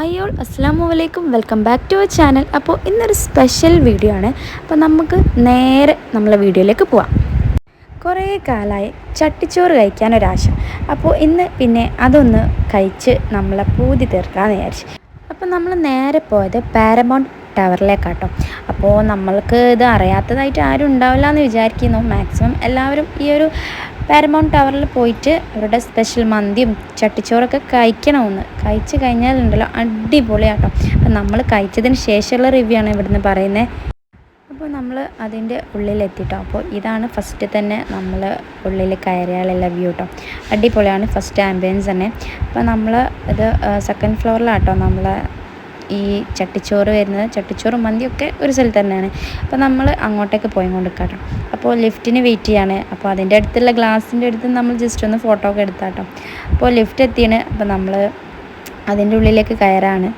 ആയോൾ അസ്സാം വലൈക്കും welcome back to our channel അപ്പോൾ ഇന്നൊരു സ്പെഷ്യൽ വീഡിയോ ആണ്. അപ്പോൾ നമുക്ക് നേരെ നമ്മളെ വീഡിയോയിലേക്ക് പോവാം. കുറേ കാലമായി ചട്ടിച്ചോറ് കഴിക്കാനൊരാശ അപ്പോൾ ഇന്ന് പിന്നെ അതൊന്ന് കഴിച്ച് നമ്മളെ പൂതി തീർക്കാമെന്ന് വിചാരിച്ചു. അപ്പോൾ നമ്മൾ നേരെ പോയത് പാരമൗണ്ട് ടവറിലേക്കാട്ടോ അപ്പോൾ നമ്മൾക്ക് ഇത് അറിയാത്തതായിട്ട് ആരും ഉണ്ടാവില്ല എന്ന് വിചാരിക്കുന്നു. മാക്സിമം എല്ലാവരും ഈ ഒരു പാരമൗണ്ട് ടവറിൽ പോയിട്ട് അവരുടെ സ്പെഷ്യൽ മന്തിയും ചട്ടിച്ചോറൊക്കെ കഴിക്കണമെന്ന്. കഴിച്ച് കഴിഞ്ഞാലുണ്ടല്ലോ അടിപൊളിയാട്ടോ. അപ്പം നമ്മൾ കഴിച്ചതിന് ശേഷമുള്ള റിവ്യൂ ആണ് ഇവിടുന്ന് പറയുന്നത് അപ്പോൾ നമ്മൾ അതിന്റെ ഉള്ളിലെത്തിട്ടോ. അപ്പോൾ ഇതാണ് ഫസ്റ്റ് തന്നെ നമ്മൾ ഉള്ളിൽ കയറിയാലുള്ള വ്യൂ കേട്ടോ അടിപൊളിയാണ് ഫസ്റ്റ് ആംബിയൻസ് തന്നെ. അപ്പോൾ നമ്മൾ ഇത് സെക്കൻഡ് ഫ്ലോറിലാട്ടോ നമ്മൾ ഈ ചട്ടിച്ചോറ് വരുന്നത്. ചട്ടിച്ചോറും മന്തിയൊക്കെ ഒരു സ്ഥലത്ത് തന്നെയാണ്. അപ്പോൾ നമ്മൾ അങ്ങോട്ടേക്ക് പോയി കൊണ്ട് കേട്ടോ അപ്പോൾ ലിഫ്റ്റിന് വെയിറ്റ് ചെയ്യാണ്. അപ്പോൾ അതിന്റെ അടുത്തുള്ള ഗ്ലാസിന്റെ അടുത്ത് നമ്മൾ ജസ്റ്റ് ഒന്ന് ഫോട്ടോ ഒക്കെ എടുത്താട്ടോ. അപ്പോൾ ലിഫ്റ്റ് എത്തിയാണ്. അപ്പോൾ നമ്മൾ അതിന്റെ ഉള്ളിലേക്ക് കയറാണ്.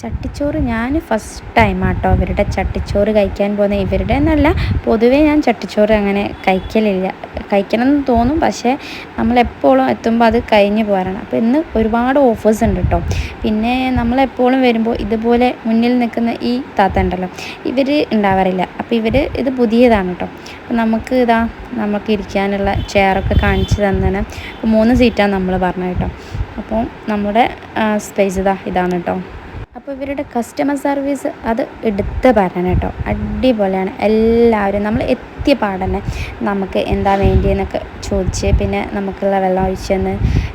ചട്ടിച്ചോറ് ഞാൻ ഫസ്റ്റ് ടൈം ആട്ടോ ഇവരുടെ ചട്ടിച്ചോറ് കഴിക്കാൻ പോകുന്നത് ഇവരുടെ എന്നല്ല പൊതുവേ ഞാൻ ചട്ടിച്ചോറ് അങ്ങനെ കഴിക്കലില്ല. കഴിക്കണം എന്ന് തോന്നും പക്ഷേ നമ്മളെപ്പോഴും എത്തുമ്പോൾ അത് കഴിഞ്ഞ് പോരാണ്. അപ്പോൾ ഇന്ന് ഒരുപാട് ഓഫേഴ്സ് ഉണ്ട് കേട്ടോ പിന്നെ നമ്മളെപ്പോഴും വരുമ്പോൾ ഇതുപോലെ മുന്നിൽ നിൽക്കുന്ന ഈ താത്ത ഉണ്ടല്ലോ ഇവർ ഉണ്ടാവാറില്ല. അപ്പോൾ ഇവർ ഇത് പുതിയതാണ് കേട്ടോ അപ്പോൾ നമുക്ക് ഇതാ നമുക്ക് ഇരിക്കാനുള്ള ചെയറൊക്കെ കാണിച്ച് തന്നെ മൂന്ന് സീറ്റാണ് നമ്മൾ പറഞ്ഞത് കേട്ടോ അപ്പോൾ നമ്മുടെ സ്പേസ് ഇതാ ഇതാണ് കേട്ടോ അപ്പോൾ ഇവരുടെ കസ്റ്റമർ സർവീസ് അത് എടുത്ത് പറയണം കേട്ടോ. അടിപൊളിയാണ്. എല്ലാവരും നമ്മൾ എത്തിയ പാടന്നെ നമുക്ക് എന്താ വേണ്ടിയെന്നൊക്കെ ചോദിച്ച് പിന്നെ നമുക്കുള്ള വെള്ളം ഒഴിച്ചെന്ന്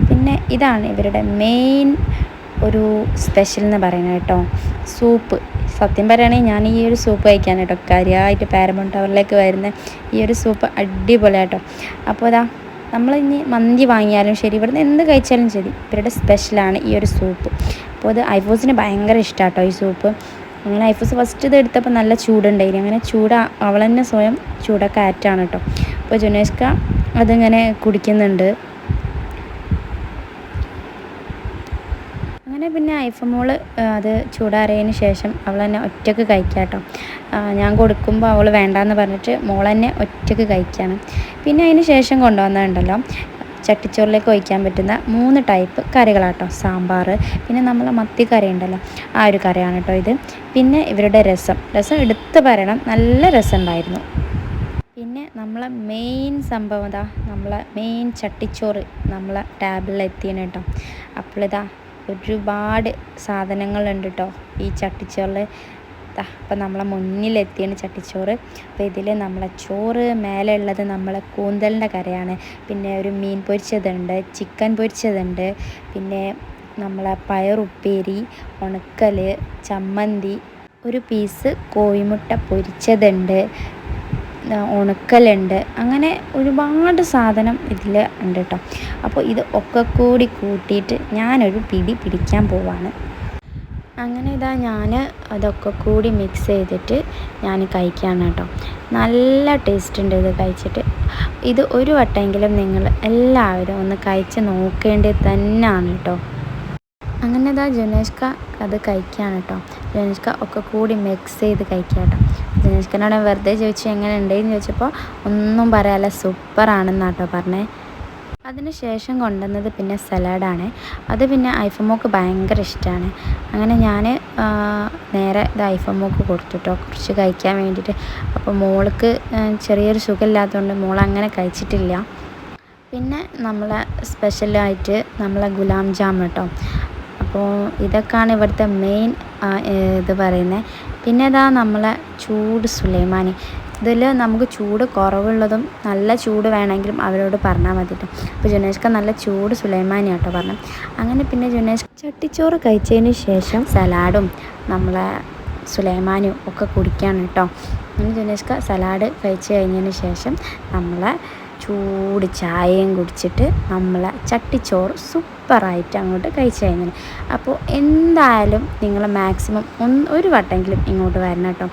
പിന്നെ ഇതാണ് ഇവരുടെ മെയിൻ ഒരു സ്പെഷ്യൽ എന്ന് പറയുന്നത് കേട്ടോ. സൂപ്പ് സത്യം പറയുകയാണെങ്കിൽ ഞാൻ ഈ ഒരു സൂപ്പ് കഴിക്കാൻ കേട്ടോ. കാര്യമായിട്ട് പാരമൗണ്ട് ടവറിലേക്ക് വരുന്ന ഈ ഒരു സൂപ്പ് അടിപൊളിയാട്ടോ അപ്പോൾ അതാ നമ്മൾ ഇനി മന്തി വാങ്ങിയാലും ശരി ഇവിടുന്ന് എന്ത് കഴിച്ചാലും ശരി. ഇവരുടെ സ്പെഷ്യലാണ് ഈ ഒരു സൂപ്പ് അപ്പോൾ അത് ഐഫോസിന് ഭയങ്കര ഇഷ്ടമാട്ടോ ഈ സൂപ്പ്. അങ്ങനെ ഐഫോസ് ഫസ്റ്റ് ഇത് എടുത്തപ്പോൾ നല്ല ചൂടുണ്ടായിരുന്നു അങ്ങനെ ചൂട് അവൾ തന്നെ സ്വയം ചൂടൊക്കെ ആറ്റാണ് കേട്ടോ. അപ്പോൾ ജുനേഷ്ക അതിങ്ങനെ കുടിക്കുന്നുണ്ട്. അങ്ങനെ പിന്നെ ഐഫമോൾ മോൾ അത് ചൂടാറിയതിന് ശേഷം അവൾ തന്നെ ഒറ്റയ്ക്ക് കഴിക്കാം കേട്ടോ. ഞാൻ കൊടുക്കുമ്പോൾ അവൾ വേണ്ടാന്ന് പറഞ്ഞിട്ട് മോൾ തന്നെ ഒറ്റയ്ക്ക് കഴിക്കുകയാണ്. പിന്നെ അതിന് ശേഷം കൊണ്ടുവന്നതുണ്ടല്ലോ. ചട്ടിച്ചോറിലേക്ക് ഒഴിക്കാൻ പറ്റുന്ന മൂന്ന് ടൈപ്പ് കറികളാട്ടോ. സാമ്പാർ പിന്നെ നമ്മൾ മത്തി കറി ഉണ്ടല്ലോ ആ ഒരു കറിയാണ് കേട്ടോ ഇത്. പിന്നെ ഇവരുടെ രസം. രസം എടുത്തു പറയണം നല്ല രസം ഉണ്ടായിരുന്നു. പിന്നെ നമ്മളെ മെയിൻ സംഭവം ഇതാ നമ്മളെ മെയിൻ ചട്ടിച്ചോറ് നമ്മളെ ടാബിളിൽ എത്തിയാണ് കേട്ടോ അപ്പോൾ ഇതാ ഒരുപാട് സാധനങ്ങളുണ്ട് കേട്ടോ ഈ ചട്ടിച്ചോറിൽ അപ്പം നമ്മളെ മുന്നിലെത്തിയാണ് ചട്ടിച്ചോറ്. അപ്പോൾ ഇതിൽ നമ്മളെ ചോറ് മേലെ ഉള്ളത് നമ്മളെ കൂന്തലിന്റെ കരയാണ്. പിന്നെ ഒരു മീൻ പൊരിച്ചതുണ്ട് ചിക്കൻ പൊരിച്ചതുണ്ട് പിന്നെ നമ്മളെ പയറുപ്പേരി ഉണക്കൽ ചമ്മന്തി ഒരു പീസ് കോഴിമുട്ട പൊരിച്ചതുണ്ട് ഉണക്കലുണ്ട്. അങ്ങനെ ഒരുപാട് സാധനം ഇതിൽ ഉണ്ട് കേട്ടോ. അപ്പോൾ ഇത് ഒക്കെ കൂടി കൂട്ടിയിട്ട് ഞാനൊരു പിടി പിടിക്കാൻ പോവാണ്. അങ്ങനെ ഇതാ ഞാൻ അതൊക്കെ കൂടി മിക്സ് ചെയ്തിട്ട് ഞാൻ കഴിക്കുകയാണ് കേട്ടോ. നല്ല ടേസ്റ്റ് ഉണ്ട് ഇത് കഴിച്ചിട്ട്. ഇത് ഒരു വട്ടമെങ്കിലും നിങ്ങൾ എല്ലാവരും ഒന്ന് കഴിച്ച് നോക്കേണ്ടത് തന്നെയാണ് കേട്ടോ. അങ്ങനെ ഇതാ ജുനേഷ്ക അത് കഴിക്കുകയാണ് കേട്ടോ. ജുനേഷ്ക ഒക്കെ കൂടി മിക്സ് ചെയ്ത് കഴിക്കുക കേട്ടോ. ജുനേഷ്കനോട് വെറുതെ ചോദിച്ചു എങ്ങനെ ഉണ്ടെന്ന് ചോദിച്ചപ്പോൾ ഒന്നും പറയാല്ല സൂപ്പറാണെന്നാട്ടോ പറഞ്ഞേ. അതിന് ശേഷം കൊണ്ടുവന്നത് പിന്നെ സലാഡാണ്. അത് പിന്നെ ഐഫമോക്ക് ഭയങ്കര ഇഷ്ടമാണ് അങ്ങനെ ഞാൻ നേരെ ഇത് ഐഫമോക്ക് കൊടുത്തുട്ടോ. കുറച്ച് കഴിക്കാൻ വേണ്ടിയിട്ട്. അപ്പോൾ മോൾക്ക് ചെറിയൊരു സുഖമില്ലാത്തതുകൊണ്ട് മോൾ അങ്ങനെ കഴിച്ചിട്ടില്ല. പിന്നെ നമ്മളെ സ്പെഷ്യലായിട്ട് നമ്മളെ ഗുലാം ജാം കേട്ടോ. അപ്പോൾ ഇതൊക്കെയാണ് ഇവിടുത്തെ മെയിൻ ഇത് പറയുന്നത്. പിന്നെ ഇതാ നമ്മളെ ചൂട് സുലൈമാനി. ഇതിൽ നമുക്ക് ചൂട് കുറവുള്ളതും നല്ല ചൂട് വേണമെങ്കിലും അവരോട് പറഞ്ഞാൽ മതിട്ടോ. അപ്പോൾ ജുനേഷ്ക നല്ല ചൂട് സുലൈമാനി ആട്ടോ പറഞ്ഞു. അങ്ങനെ പിന്നെ ജുനേഷ് ചട്ടിച്ചോറ് കഴിച്ചതിന് ശേഷം സലാഡും നമ്മളെ സുലൈമാനും ഒക്കെ കുടിക്കുകയാണ് കേട്ടോ. അങ്ങനെ ജുനേഷ്ക സലാഡ് കഴിച്ച് കഴിഞ്ഞതിന് ശേഷം നമ്മളെ ചൂട് ചായയും കുടിച്ചിട്ട് നമ്മളെ ചട്ടിച്ചോറ് സൂപ്പറായിട്ട് അങ്ങോട്ട് കഴിച്ചു കഴിഞ്ഞാൽ അപ്പോൾ എന്തായാലും നിങ്ങൾ മാക്സിമം ഒന്ന് ഒരു വട്ടമെങ്കിലും ഇങ്ങോട്ട് വരണം കേട്ടോ.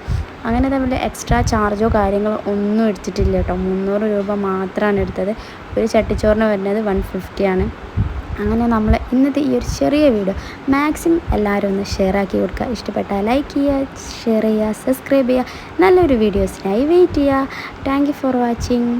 അങ്ങനെ തമ്മിൽ എക്സ്ട്രാ ചാർജോ കാര്യങ്ങളോ ഒന്നും എടുത്തിട്ടില്ല കേട്ടോ. മുന്നൂറ് രൂപ മാത്രമാണ് എടുത്തത്. ഒരു ചട്ടിച്ചോറിന് വരുന്നത് വൺ ഫിഫ്റ്റിയാണ് അങ്ങനെ നമ്മൾ ഇന്നത്തെ ഈ ഒരു ചെറിയ വീഡിയോ മാക്സിമം എല്ലാവരും ഒന്ന് ഷെയർ ആക്കി കൊടുക്കുക. ഇഷ്ടപ്പെട്ടാൽ ലൈക്ക് ചെയ്യുക ഷെയർ ചെയ്യുക സബ്സ്ക്രൈബ് ചെയ്യുക. നല്ലൊരു വീഡിയോസിനായി വെയിറ്റ് ചെയ്യുക. Thank for watching